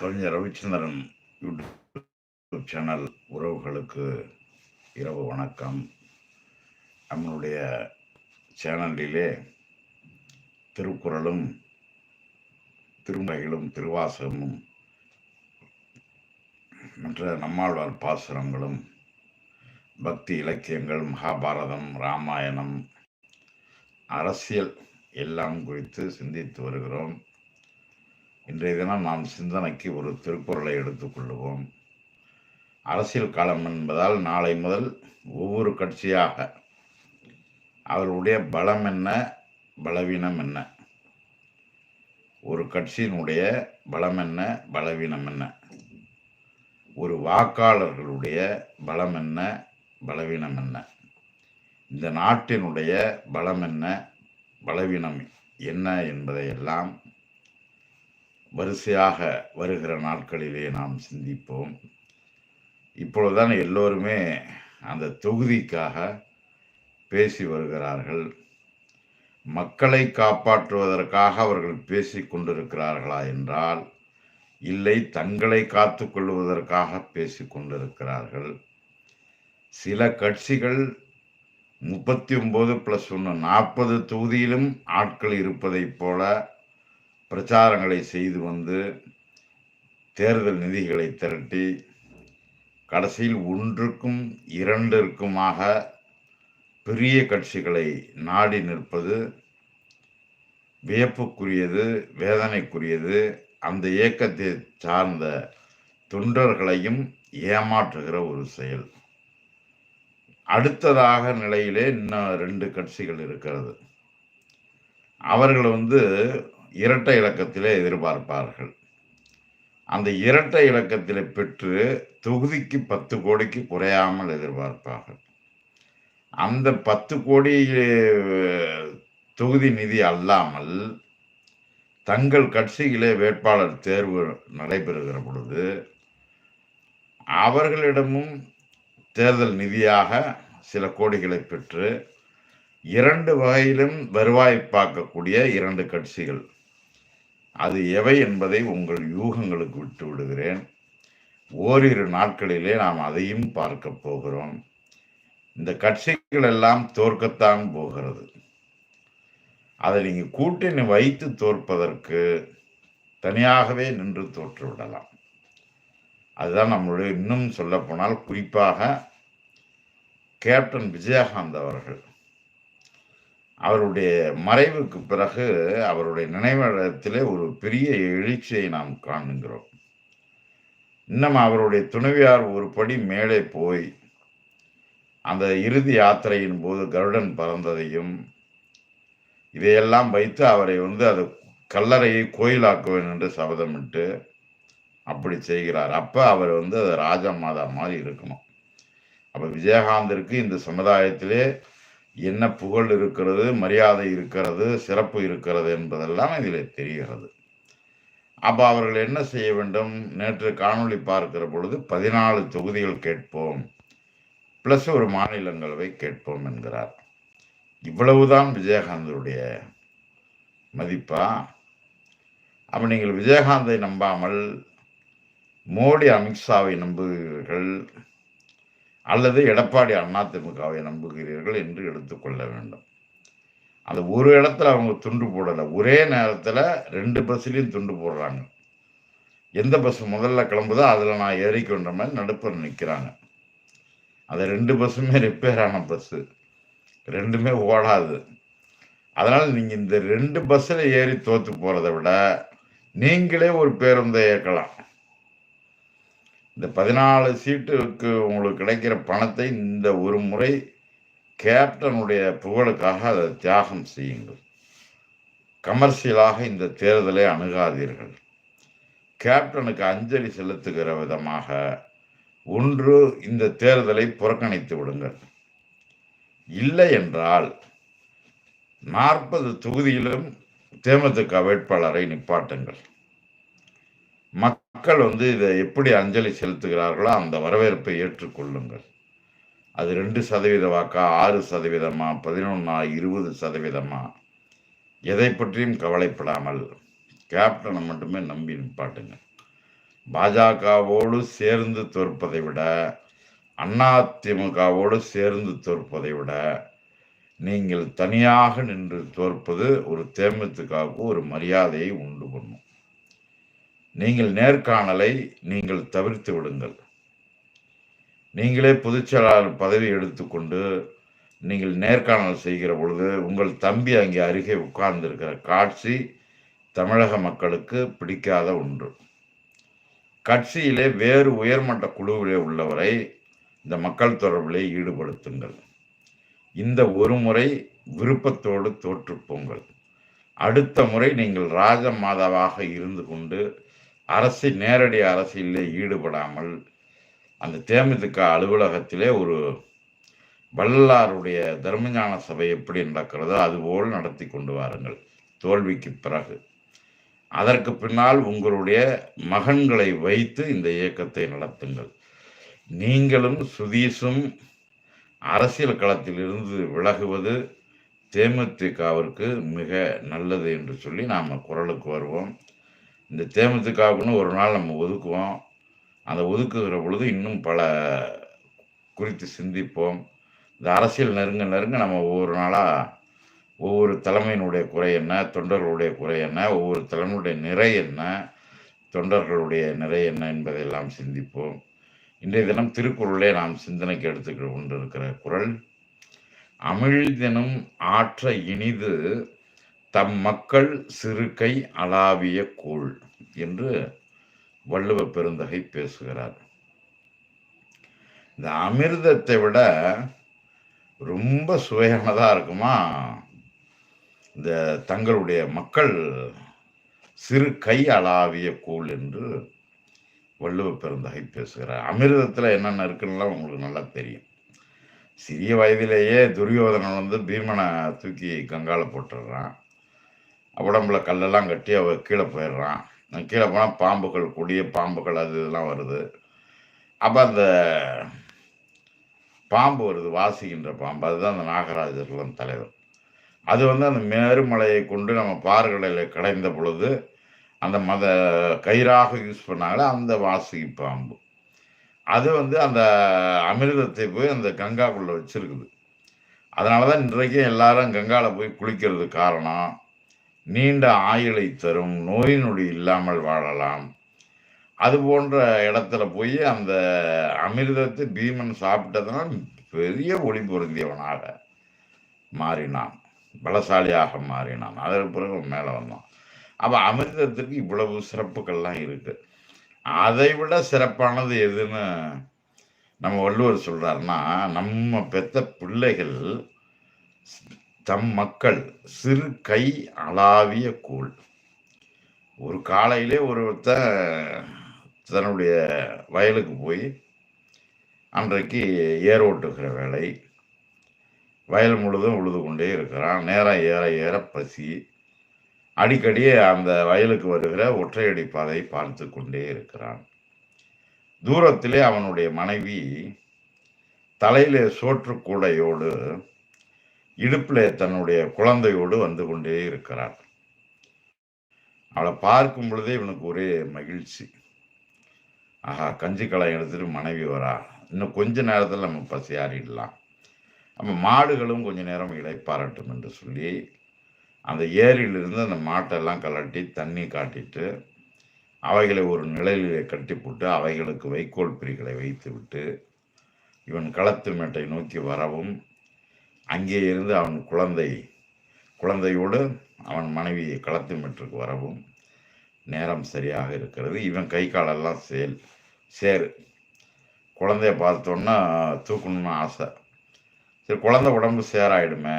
கவிஞர் Ravichandran YouTube channel உறவுகளுக்கு இரவு வணக்கம். நம்மளுடைய சேனலிலே திருக்குறளும் திருமுறைகளும் திருவாசகமும் மற்ற நம்மாழ்வார் பாசுரங்களும் பக்தி இலக்கியங்கள் மகாபாரதம் ராமாயணம் அரசியல் எல்லாம் குறித்து சிந்தித்து வருகிறோம். இன்றைய தினம் நாம் சிந்தனைக்கு ஒரு திருக்குறளை எடுத்துக்கொள்வோம் அரசியல் காலம் என்பதால் நாளை முதல் ஒவ்வொரு கட்சியாக அவர்களுடைய பலம் என்ன பலவீனம் என்ன? ஒரு கட்சியினுடைய பலம் என்ன பலவீனம் என்ன? ஒரு வாக்காளர்களுடைய பலம் என்ன பலவீனம் என்ன? இந்த நாட்டினுடைய பலம் என்ன பலவீனம் என்ன என்பதையெல்லாம் வரிசையாக வருகிற நாட்களிலே நாம் சிந்திப்போம். இப்பொழுதுதான் எல்லோருமே அந்த தொகுதிக்காக பேசி வருகிறார்கள். மக்களை காப்பாற்றுவதற்காக அவர்கள் பேசி கொண்டிருக்கிறார்களா என்றால் இல்லை தங்களை காத்து கொள்வதற்காக பேசி கொண்டிருக்கிறார்கள். சில கட்சிகள் முப்பத்தி ஒன்பது பிளஸ் ஒன்று நாற்பது தொகுதியிலும் ஆட்கள் இருப்பதைப் போல பிரச்சாரங்களை செய்து வந்து தேர்தல் நிதிகளை திரட்டி கடைசியில் ஒன்றுக்கும் இரண்டிற்குமாக பெரிய கட்சிகளை நாடி நிற்பது வியப்புக்குரியது வேதனைக்குரியது. அந்த இயக்கத்தை சார்ந்த தொண்டர்களையும் ஏமாற்றுகிற ஒரு செயல். அடுத்ததாக நிலையிலே இன்னும் ரெண்டு கட்சிகள் இருக்கிறது. அவர்கள் வந்து இரட்டை இலக்கத்திலே எதிர்பார்ப்பார்கள். அந்த இரட்டை இலக்கத்திலே பெற்று தொகுதிக்கு பத்து கோடிக்கு குறையாமல் எதிர்பார்ப்பார்கள். அந்த பத்து கோடி தொகுதி நிதி அல்லாமல் தங்கள் கட்சியிலே வேட்பாளர் தேர்வு நடைபெறுகிற பொழுது அவர்களிடமும் தேர்தல் நிதியாக சில கோடிகளை பெற்று இரண்டு வகையிலும் வருவாய் பார்க்கக்கூடிய இரண்டு கட்சிகள் அது எவை என்பதை உங்கள் யூகங்களுக்கு விட்டு விடுகிறேன். ஓரிரு நாட்களிலே நாம் அதையும் பார்க்க போகிறோம். இந்த கட்சிகள் எல்லாம் தோற்கத்தான் போகிறது. அதை நீங்கள் கூட்டணி வைத்து தோற்பதற்கு தனியாகவே நின்று தோற்று விடலாம். அதுதான் நம்மளுடைய இன்னும் சொல்லப்போனால் குறிப்பாக கேப்டன் விஜயகாந்த் அவர்கள் அவருடைய மறைவுக்கு பிறகு அவருடைய நினைவிடத்திலே ஒரு பெரிய எழுச்சியை நாம் காணுகிறோம் இன்னும் அவருடைய துணைவியார் ஒரு படி மேலே போய் அந்த இறுதி யாத்திரையின் போது கருடன் பறந்ததையும் இதையெல்லாம் வைத்து அவரை வந்து அது கல்லறையை கோயிலாக்குவேன் என்று சபதமிட்டு அப்படி செய்கிறார். அப்போ அவர் வந்து அது ராஜா மாதா மாதிரி இருக்கணும். அப்போ விஜயகாந்திற்கு இந்த சமுதாயத்திலே என்ன புகழ் இருக்கிறது மரியாதை இருக்கிறது சிறப்பு இருக்கிறது என்பதெல்லாம் இதில் தெரிகிறது. அப்போ அவர்கள் என்ன செய்ய வேண்டும்? நேற்று காணொளி பார்க்கிற பொழுது பதினாலு தொகுதிகள் கேட்போம். ப்ளஸ் ஒரு மாநிலங்களவை கேட்போம் என்கிறார். இவ்வளவுதான் விஜயகாந்தருடைய மதிப்பா? அப்போ நீங்கள் விஜயகாந்தை நம்பாமல் மோடி அமித்ஷாவை நம்புகிறீர்கள். அல்லது எடப்பாடி அதிமுகவை நம்புகிறீர்கள் என்று எடுத்துக்கொள்ள வேண்டும். அந்த ஒரு இடத்துல அவங்க துண்டு போடலை. ஒரே நேரத்தில் ரெண்டு பஸ்லேயும் துண்டு போடுறாங்க. எந்த பஸ் முதல்ல கிளம்புதோ அதில் நான் ஏறிக்கொண்ட மாதிரி நடுப்பர் நிற்கிறாங்க அந்த ரெண்டு பஸ்ஸுமே ரிப்பேர் ஆன பஸ்ஸு ரெண்டுமே ஓடாது. அதனால் நீங்கள் இந்த ரெண்டு பஸ்ஸில் ஏறி தோற்று போகிறத விட நீங்களே ஒரு பேருந்தை இயக்கலாம். இந்த பதினாலு சீட்டுக்கு உங்களுக்கு கிடைக்கிற பணத்தை இந்த ஒரு முறை கேப்டனுடைய புகழுக்காக அதை தியாகம் செய்யுங்கள். கமர்ஷியலாக இந்த தேர்தலை அணுகாதீர்கள். கேப்டனுக்கு அஞ்சலி செலுத்துகிற விதமாக ஒன்று இந்த தேர்தலை புறக்கணித்து விடுங்கள். இல்லை என்றால் நாற்பது தொகுதியிலும் தேமுதிக வேட்பாளரை நிப்பாட்டுங்கள். மக்கள் வந்து இதை எப்படி அஞ்சலி செலுத்துகிறார்களோ அந்த வரவேற்பை ஏற்றுக்கொள்ளுங்கள். அது ரெண்டு சதவீத வாக்கா? ஆறு சதவீதமா? பதினொன்னா? இருபது சதவீதமா? எதை பற்றியும் கவலைப்படாமல் கேப்டனை மட்டுமே நம்பி நிப்பாட்டுங்க. பாஜகவோடு சேர்ந்து தோற்பதை விட அதிமுகவோடு சேர்ந்து தோற்பதை விட நீங்கள் தனியாக நின்று தோற்பது ஒரு தேமுதிகவுக்கு ஒரு மரியாதையை உண்டு பண்ணும். நீங்கள் நேர்காணலை நீங்கள் தவிர்த்து விடுங்கள். நீங்களே பொதுச்செயலாளர் பதவி எடுத்துக்கொண்டு நீங்கள் நேர்காணல் செய்கிற பொழுது உங்கள் தம்பி அங்கே அருகே உட்கார்ந்திருக்கிற காட்சி தமிழக மக்களுக்கு பிடிக்காத ஒன்று. கட்சியிலே வேறு உயர்மட்ட குழுவிலே உள்ளவரை இந்த மக்கள் தொடர்பிலே ஈடுபடுத்துங்கள். இந்த ஒரு முறை விருப்பத்தோடு தோற்றுப்போங்கள் அடுத்த முறை நீங்கள் ராஜ மாதாவாக இருந்து கொண்டு அரசு நேரடி அரசியலில் ஈடுபடாமல் அந்த தேமுதிக அலுவலகத்திலே ஒரு வள்ளலாருடைய தர்மஞான சபை எப்படி நடக்கிறதோ அதுபோல் நடத்தி கொண்டு வாருங்கள். தோல்விக்கு பிறகு. அதற்கு பின்னால் உங்களுடைய மகன்களை வைத்து இந்த இயக்கத்தை நடத்துங்கள். நீங்களும் சுதீஷும் அரசியல் களத்தில் இருந்து விலகுவது தேமுதிகவிற்கு மிக நல்லது என்று சொல்லி நாம் குரலுக்கு வருவோம். இந்த தேமுதிகவுக்குன்னு ஒரு நாள் நம்ம ஒதுக்குவோம். அந்த ஒதுக்குகிற பொழுது இன்னும் பல குறித்து சிந்திப்போம். இந்த அரசியல் நெருங்க நெருங்க நம்ம ஒவ்வொரு நாளாக ஒவ்வொரு தலைமையினுடைய குறை என்ன தொண்டர்களுடைய குறை என்ன ஒவ்வொரு தலைமையுடைய நிறை என்ன தொண்டர்களுடைய நிறை என்ன என்பதையெல்லாம் சிந்திப்போம். இன்றைய தினம் திருக்குறளே நாம் சிந்தனைக்கு எடுத்துக்கொண்டு இருக்கிற குரல் அமிழ்தினம் ஆற்ற இனிது தம் மக்கள் சிறுகை அளாவிய கூழ் என்று வள்ளுவ பெருந்தகை பேசுகிறார். இந்த அமிர்தத்தை விட ரொம்ப சுவையானதாக இருக்குமா? இந்த தங்களுடைய மக்கள் சிறு கை அளாவிய கூழ் என்று வள்ளுவ பெருந்தகை பேசுகிறார். அமிர்தத்தில் என்னென்ன இருக்குன்னுலாம் உங்களுக்கு நல்லா தெரியும். சிறிய வயதிலேயே துரியோதனன் வந்து பீமனை தூக்கி கங்கால போட்டுடுறான். உடம்புல கல்லெல்லாம் கட்டி அவ கீழே போயிடுறான். கீழே போனால் பாம்புகள் கொடிய பாம்புகள் அது இதெல்லாம் வருது. அப்போ அந்த பாம்பு வருது வாசிக்கின்ற பாம்பு. அதுதான் அந்த நாகராஜர்களும் தலைவர். அது வந்து அந்த மேருமலையை கொண்டு நம்ம பாறைகளில் கடைந்த பொழுது அந்த மத கயிறாக யூஸ் பண்ணாங்களே அந்த வாசி பாம்பு. அது வந்து அந்த அமிர்தத்தை போய் அந்த கங்காக்குள்ளே வச்சிருக்குது. அதனால தான் இன்றைக்கும் எல்லாரும் கங்காவில் போய் குளிக்கிறது காரணம். நீண்ட ஆயுளை தரும் நோய் நொடி இல்லாமல் வாழலாம். அது போன்ற இடத்துல போய் அந்த அமிர்தத்தை பீமன் சாப்பிட்டதுனால் பெரிய ஒளி பொருந்தியவனாக மாறினான். பலசாலியாக மாறினான். அதற்கு பிறகு மேலே வந்தான். அப்போ அமிர்தத்திற்கு இவ்வளவு சிறப்புகள்லாம் இருக்கு. அதை விட சிறப்பானது எதுன்னு நம்ம வள்ளுவர் சொல்கிறாருன்னா நம்ம பெத்த பிள்ளைகள் தம் மக்கள் சிறு கை அளாவிய கூழ். ஒரு காலையிலே ஒருத்தன் தன்னுடைய வயலுக்கு போய் அன்றைக்கு ஏர் ஓட்டுகிற வேலை வயல் முழுதும் உழுது கொண்டே இருக்கிறான். நேரம் ஏற ஏற பசி. அடிக்கடி அந்த வயலுக்கு வருகிற ஒற்றையடி பாதை பார்த்து கொண்டே இருக்கிறான். தூரத்திலே அவனுடைய மனைவி தலையிலே சோற்று கூடையோடு இடுப்பில் தன்னுடைய குழந்தையோடு வந்து கொண்டே இருக்கிறார். அவளை பார்க்கும் பொழுதே இவனுக்கு ஒரே மகிழ்ச்சி. ஆஹா கஞ்சி கலை எடுத்துட்டு மனைவி வரா. இன்னும் கொஞ்ச நேரத்தில் நம்ம பசியாறிடலாம். நம்ம மாடுகளும் கொஞ்ச நேரம் இழைப்பாரட்டும் என்று சொல்லி அந்த ஏரியிலிருந்து அந்த மாட்டெல்லாம் கலட்டி தண்ணி காட்டிட்டு அவைகளை ஒரு நிழலிலே கட்டி போட்டு அவைகளுக்கு வைக்கோல் பிரிகளை வைத்து விட்டு இவன் களத்து மேட்டை நோக்கி வரவும் அங்கே இருந்து அவன் குழந்தை குழந்தையோடு அவன் மனைவி களத்து மேட்டுக்கு வரவும் நேரம் சரியாக இருக்கிறது. இவன் கை காலெல்லாம் சேல் சேரு குழந்தைய பார்த்தோன்னா தூக்கணும்னு ஆசை. சரி குழந்தை உடம்பு சேராயிடுமே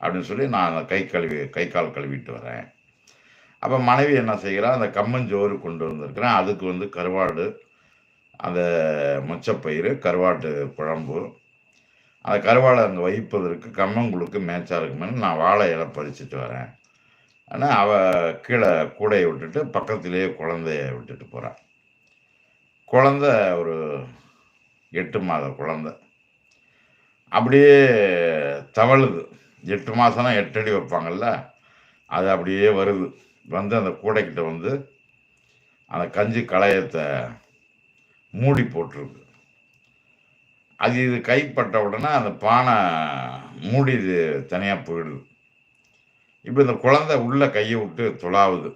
அப்படின்னு சொல்லி நான் அந்த கை கழுவி கை கால் கழுவிட்டு வரேன். அப்போ மனைவி என்ன செய்கிறா? அந்த கம்மஞ்சோறு கொண்டு வந்திருக்கிறேன். அதுக்கு வந்து கருவாடு அந்த மொச்சப்பயிறு கருவாட்டு குழம்பு அந்த கருவாடை அங்கே வைப்பதற்கு கம்மங்குழுக்கு மேட்சாக இருக்குமேனு நான் வாழை இலை பறிச்சுட்டு வரேன். ஆனால் அவள் கீழே கூடையை விட்டுட்டு பக்கத்திலேயே குழந்தைய விட்டுட்டு போகிறான் குழந்த ஒரு எட்டு மாத குழந்த. அப்படியே தவழுது. எட்டு மாதம்னா எட்டடி வைப்பாங்கல்ல அது அப்படியே வருது. வந்து அந்த கூடைக்கிட்ட வந்து அந்த கஞ்சி களையத்தை மூடி போட்டிருக்கு. அது இது கைப்பட்ட உடனே அந்த பானை மூடி இது தனியாக போயிடுது. இப்போ இந்த குழந்தை உள்ளே கையை விட்டு துளாவுது.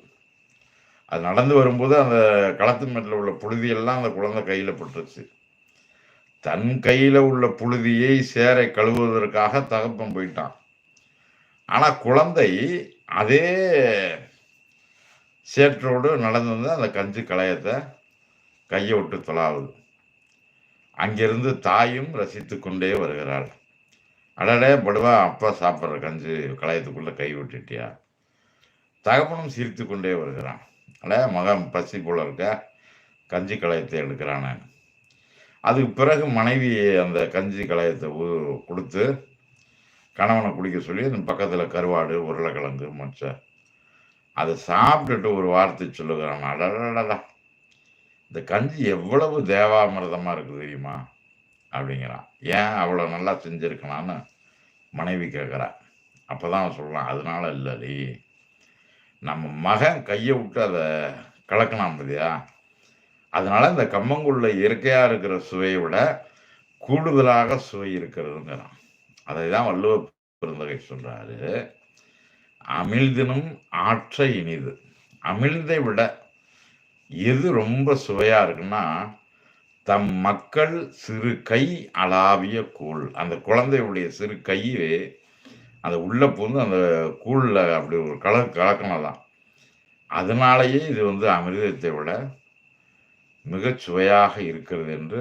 அது நடந்து வரும்போது அந்த களத்து மேட்டில் உள்ள புழுதியெல்லாம் அந்த குழந்தை கையில் பட்டுருச்சு. தன் கையில் உள்ள புழுதியை சேரை கழுவுவதற்காக தகப்பம் போயிட்டான். ஆனால் குழந்தை அதே சேற்றோடு நடந்து வந்து அந்த கஞ்சி களையத்தை கையை விட்டு துளாவுது. அங்கிருந்து தாயும் ரசித்து கொண்டே வருகிறாள். அடடே படுவா அப்பா சாப்பிட்ற கஞ்சி களையத்துக்குள்ளே கை விட்டுட்டியா? தகப்பனும் சிரித்து கொண்டே வருகிறான். அட மகன் பசி போல இருக்க கஞ்சி களையத்தை எடுக்கிறானே. அதுக்கு பிறகு மனைவி அந்த கஞ்சி களையத்தை கொடுத்து கணவனை குடிக்க சொல்லி அந்த பக்கத்தில் கருவாடு உருளைக்கிழங்கு மச்ச அதை சாப்பிட்டுட்டு ஒரு வார்த்தை சொல்லுகிறான். அடடடா இந்த கஞ்சி எவ்வளவு தேவாமிரதமாக இருக்குது தெரியுமா? அப்படிங்கிறான். ஏன் அவ்வளோ நல்லா செஞ்சுருக்கலான்னு மனைவி கேட்குறா அப்போ தான் அவன் சொல்லலாம் அதனால இல்லடி நம்ம மகன் கையை விட்டு அதை கலக்கலாம் பார்த்தியா அதனால் இந்த கம்மங்குள்ள இயற்கையாக இருக்கிற சுவையை விட கூடுதலாக சுவை இருக்கிறதுங்கிறான். அதை தான் வள்ளுவ பெருந்தகை சொல்கிறாரு அமிழ்தினும் ஆற்ற இனிது. அமிழ்தை விட எது ரொம்ப சுவையாக இருக்குன்னா தம் மக்கள் சிறு கை அளாவிய கூழ். அந்த குழந்தையுடைய சிறு கையே அந்த உள்ளே போந்து அந்த கூழில் அப்படி ஒரு கல கலக்கணும் தான் அதனாலேயே இது வந்து அமிர்தத்தை விட மிக சுவையாக இருக்கிறது என்று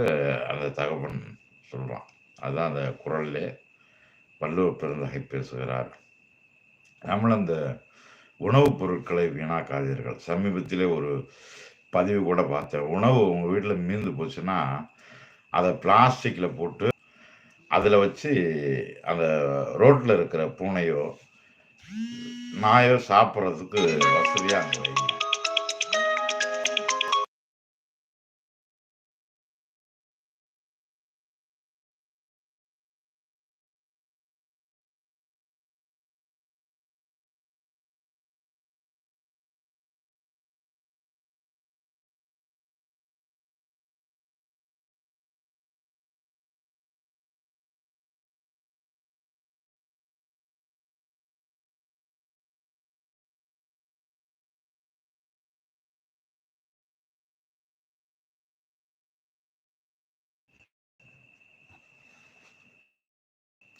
அந்த தகவன் சொல்கிறான் அதுதான் அந்த குரலிலே வள்ளுவ பெருந்தகை பேசுகிறார். நம்மளும் அந்த உணவுப் பொருட்களை வீணாக்காதீர்கள். சமீபத்திலே ஒரு பதிவு கூட பார்த்தேன் உணவு உங்கள் வீட்டில் மீந்து போச்சுன்னா அதை பிளாஸ்டிக்கில் போட்டு அதில் வச்சு அந்த ரோட்டில் இருக்கிற பூனையோ நாயோ சாப்பிட்றதுக்கு வசதியாக அங்கே வைங்க.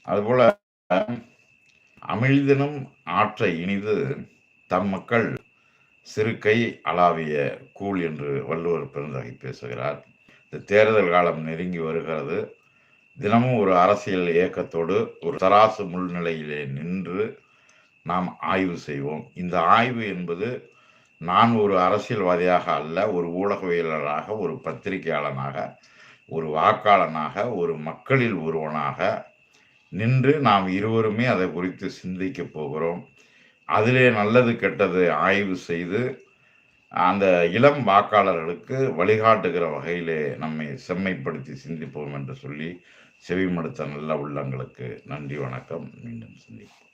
அதுபோல அமிழ்தினும் ஆற்றை இனிது தம் மக்கள் சிறுகை அளாவிய கூழ் என்று வள்ளுவர் பெருந்தகை பேசுகிறார். இந்த தேர்தல் காலம் நெருங்கி வருகிறது. தினமும் ஒரு அரசியல் இயக்கத்தோடு ஒரு தராசு முள்நிலையிலே நின்று நாம் ஆய்வு செய்வோம். இந்த ஆய்வு என்பது நான் ஒரு அரசியல்வாதியாக அல்ல ஒரு ஊடகவியலராக ஒரு பத்திரிகையாளனாக ஒரு வாக்காளனாக ஒரு மக்களில் ஒருவனாக நின்று நாம் இருவருமே அதை குறித்து சிந்திக்க போகிறோம். அதிலே நல்லது கெட்டது ஆய்வு செய்து அந்த இளம் வாக்காளர்களுக்கு வழிகாட்டுகிற வகையிலே நம்மை செம்மைப்படுத்தி சிந்திப்போம் என்று சொல்லி செவிமடுத்த நல்ல உள்ளங்களுக்கு நன்றி வணக்கம். மீண்டும் சிந்திப்போம்.